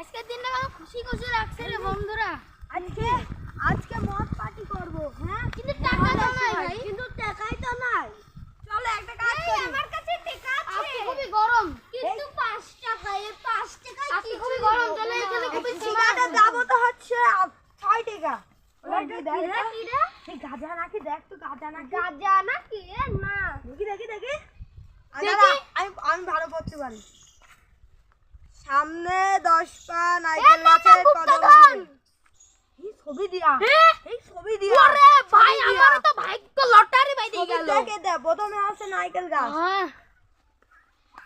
আজকের দিনটা কত খুশি খুশি লাগছে রে বন্ধুরা। আজকে আজকে মদ পার্টি করব হ্যাঁ? কিন্তু টাকা তো নাই ভাই। কিন্তু টাকাই তো নাই। চলো একটা কাজ করি। আমার কাছে টাকা আছে। আজকে খুবই গরম। কিন্তু 5 টাকা এই 5 টাকা আজকে খুবই গরম। চলে এখানে খুবই সিগারেটের দাম তো হচ্ছে আ- ছয় টাকা। গাঁজা নাকি দেখ তো গাঁজা নাকি। গাজা নাকি? না। দেখি দেখি দেখি। আমি আমি ভালো পড়তে পারি। দশ পা নাইকেল গাছের কদম এই ছবি দিয়া এই ছবি দিয়া ওরে ভাই আমার তো ভাগ্য লটারি পাই দিয়ে গেল। দেখে দে প্রথমে আছে নাইকেল গাছ। হ্যাঁ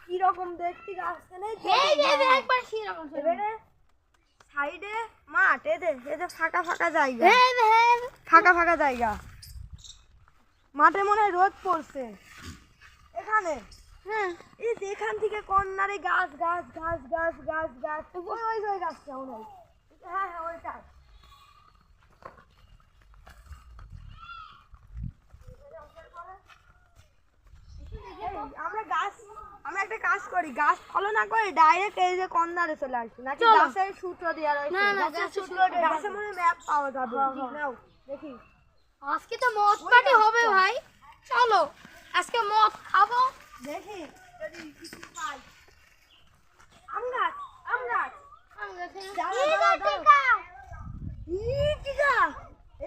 কি রকম দেখতে গাছটা নেই এই যে একবার সেরকম সেরকম। এবারে সাইডে মাঠ এদে এদে ফাঁকা ফাঁকা জায়গা। এই যে, এই ফাঁকা ফাঁকা জায়গা। মাঠে মনে হয় রোদ পড়ছে। এখানে। হ্যাঁ। এই এখান থেকে কর্নারে গাছ গাছ গাছ গাছ গাছ গাছ। ওই ওই ওই গাছটা মনে হয় হ্যাঁ হ্যাঁ ওইটা। আমরা গাছ আমরা একটা কাজ করি। গাছ ফলো না করে ডাইরেক্ট এই যে কর্নারে চলে আসি। নাকি গাছের সূত্র দেওয়া রয়েছে গাছের সূত্র গাছে মনে ম্যাপ পাওয়া যাবে। নাও দেখি। আজকে তো মদ পার্টি হবে ভাই চলো আজকে মদ খাব দেখি যদি কিছু পাই আম গাছ। আম গাছ দাঁড়া। টিকা।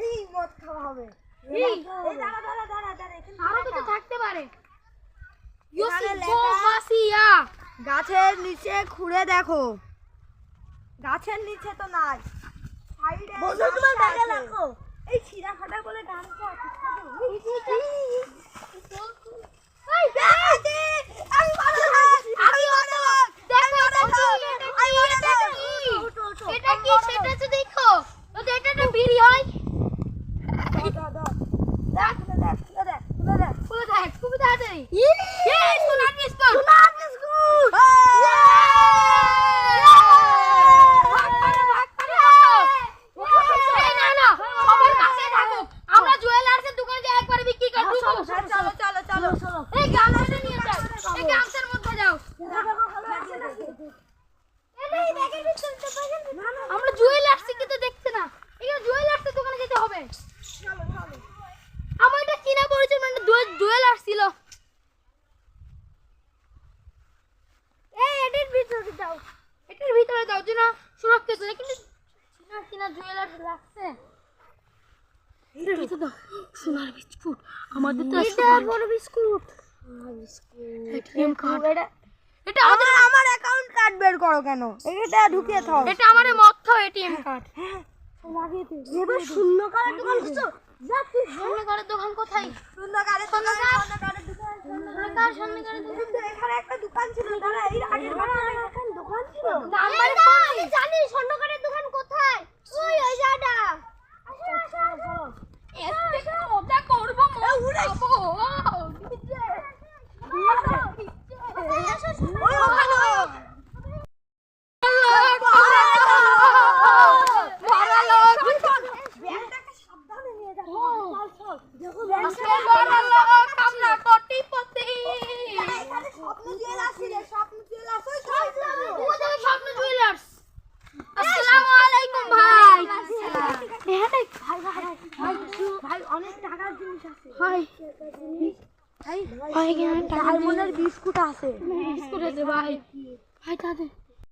এই মদ খাওয়া হবে। এই। দাঁড়া দাঁড়া দাঁড়া দাঁড়া এখানে আরও কিছু থাকতে পারে। গাছের নিচে খুঁড়ে দেখো। গাছের নিচে তো নাই। সাইডে বন্ধু, তোমার ব্যাগে রাখো। এই ছিঁড়া ফাটা বলে গানটা আছে এই, আমি ভালো লোক, আমি ভালো লোক। দেখো এটা কি আমি এটা ভালো কি লোক। এটা কি এটা কি সেটা তো দেখো তো এটা একটা বিড়ি হয় দাও, দাও, দাও। দেখ, খুলে দেখ, খুলে দেখ, খুলে দেখ। খুলে দেখ খুবই তাড়াতাড়ি এই সোনার বিস্কুট সোনার বিস্কুট! ভাগ করো, ভাগ করো। এই না, না, সবার কাছে থাকুক। আমরা জুয়েলার্সের দোকানে যাই একবার বিক্রি করে দেবো। হ্যাঁ, চলো, চলো, চলো, চলো। গামছাটা নিয়ে যাও। এই গামছার মধ্যে যাও। আমরা জুয়েলার্স কিন্তু দেখছে না এখানে জুয়েলার্সের দোকানে যেতে হবে চলো, চলো। আমার এটা কিনা পরিচয় মানে জুয়েলার্স এটার ভিতরে দাও। এটার ভিতরে দাও যে না সুরক্ষিত কিন্তু কিনা কিনা জুয়েলার্স লাগছে? এটার ভিতরে দাও সোনার বিস্কুট। আমাদের তো বড় বিস্কুট। এটিএম কার্ড এটা আমাদের আমার আমার অ্যাকাউন্ট কার্ড বের করো কেন? এটা ঢুকিয়ে থাও। এটা আমাদের মত এটিএম কার্ড এবার শূন্য কার্ডের দোকান খুঁজছো? যা তুই স্বর্ণকারের দোকান কোথায় শূন্য কার্ডের দোকান শূন্য কার্ডের দোকান স্বর্ণকার স্বর্ণকারের দোকান কিন্তু এখানে একটা দোকান ছিল দাঁড়া এই আগের বার এখানে দোকান ছিল। নাম্বার আমি জানি স্বর্ণকারের দোকান কোথায়। ওই ওই জায়গাটা আসো আসো আসো এসে মজা করব মজা খাব ওই ওখানে ওই ব্যাগটাকে সাবধানে নিয়ে যা চল চল দেখো আমরা কোটিপতি এখানে স্বপ্ন জুয়েলার্স ছিল স্বপ্ন জুয়েলার্স ওই তো কোথায় স্বপ্ন জুয়েলার্স আসসালামু আলাইকুম ভাই ভাই ভাই ভাই ভাই অনেক টাকার ভাই ভাই ভাই ভাই এখানে ভাই ভাই বিস্কুট আছে। বিস্কুট আছে ভাই। ভাই তাদের